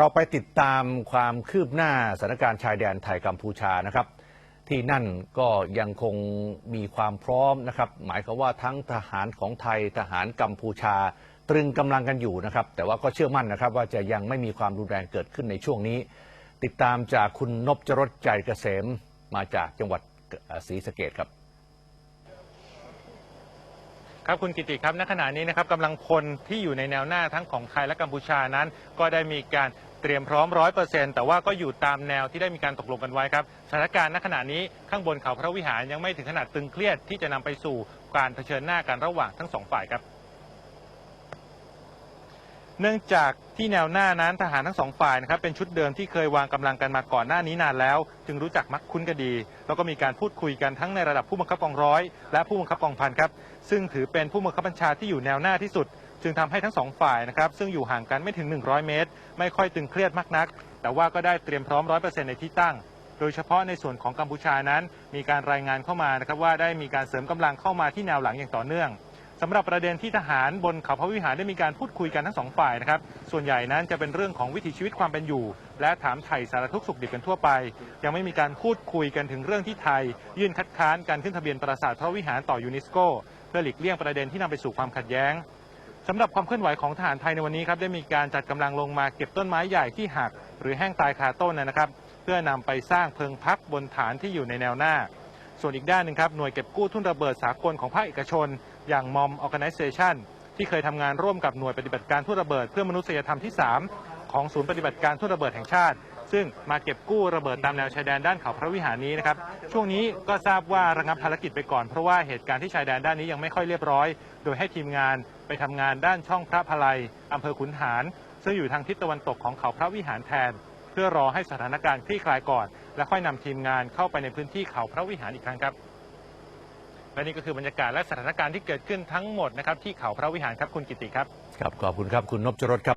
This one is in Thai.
เราไปติดตามความคืบหน้าสถานการณ์ชายแดนไทยกัมพูชานะครับ ที่นั่นก็ยังคงมีความพร้อมนะครับ หมายความว่าทั้งทหารของไทยทหารกัมพูชา ตรึงกำลังกันอยู่นะครับ แต่ว่าก็เชื่อมั่นนะครับ ว่าจะยังไม่มีความรุนแรงเกิดขึ้นในช่วงนี้ ติดตามจากคุณนพจรสใจเกษมมาจากจังหวัดศรีสะเกดครับครับคุณกิติครับณขณะนี้นะครับกำลังพลที่อยู่ในแนวหน้าทั้งของไทยและกัมพูชานั้น ก็ได้มีการ เตรียมพร้อมร้อยเปอร์เซ็นต์แต่ว่าก็อยู่ตามแนวที่ได้มีการตกลงกันไว้ครับสถานการณ์ณขณะนี้ข้างบนเขาพระวิหารยังไม่ถึงขนาดตึงเครียดที่จะนำไปสู่การเผชิญหน้ากันระหว่างทั้งสองฝ่ายครับ เนื่องจากที่แนวหน้านั้นทหารทั้งสองฝ่ายนะครับเป็นชุดเดิมที่เคยวางกำลังกันมาก่อนหน้านี้นานแล้ว จึงรู้จักมักคุ้นกันดี แล้วก็มีการพูดคุยกันทั้งในระดับผู้บังคับกองร้อย และผู้บังคับกองพันครับซึ่งถือเป็นผู้บังคับบัญชาที่อยู่แนวหน้าที่สุด จึงทำให้ทั้งสองฝ่ายนะครับซึ่งอยู่ห่างกันไม่ถึง 100 เมตร ไม่ค่อยตึงเครียดมากนัก แต่ว่าก็ได้เตรียมพร้อม 100%ในที่ตั้ง โดยเฉพาะในส่วนของกัมพูชานั้น มีการรายงานเข้ามานะครับว่าได้มีการเสริมกำลังเข้ามาที่แนวหลังอย่างต่อเนื่องสำหรับประเด็นที่ทหารบนเขาพระวิหารได้มีการพูดคุยกันทั้งสองฝ่ายนะครับ ส่วนใหญ่นั้นจะเป็นเรื่องของวิถีชีวิตความเป็นอยู่ และถามไถ่สารทุกข์สุขดิบกันทั่วไป ยังไม่มีการพูดคุยกันถึงเรื่องที่ไทย ยื่นคัดค้านการขึ้นทะเบียนปราสาทพระวิหารต่อยูเนสโก เพื่อหลีกเลี่ยงประเด็นที่นำไปสู่ความขัดแย้ง สำหรับความเคลื่อนไหวของทหารไทยในวันนี้ครับได้มีการจัดกำลังลงมาเก็บต้นไม้ใหญ่ที่หัก หรือแห้งตายคาต้นนะครับ เพื่อนำไปสร้างเพิงพักบนฐานที่อยู่ในแนวหน้า ส่วนอีกด้านหนึ่งครับหน่วยเก็บกู้ทุ่นระเบิดสากลของภาคเอกชน อย่างมอม Organization ที่เคยทำงานร่วมกับหน่วยปฏิบัติการทุ่นระเบิดเพื่อมนุษยธรรมที่ 3 ของศูนย์ปฏิบัติการทุ่นระเบิดแห่งชาติ ซึ่งมาเก็บกู้ระเบิดตามแนวชายแดนด้านเขาพระวิหารนี้นะครับช่วงนี้ก็ทราบว่าระงับภารกิจไปก่อนเพราะว่าเหตุการณ์ที่ชายแดนด้านนี้ยังไม่ค่อยเรียบร้อย โดยให้ทีมงานไปทำงานด้านช่องพระพลายอำเภอขุนหาร ซึ่งอยู่ทางทิศตะวันตกของเขาพระวิหารแทน เพื่อรอให้สถานการณ์คลี่คลายก่อน และค่อยนำทีมงานเข้าไปในพื้นที่เขาพระวิหารอีกครั้งครับและนี่ก็คือบรรยากาศและสถานการณ์ที่เกิดขึ้นทั้งหมดนะครับที่เขาพระวิหารครับคุณกิติครับครับขอบคุณครับคุณนพจรสครับ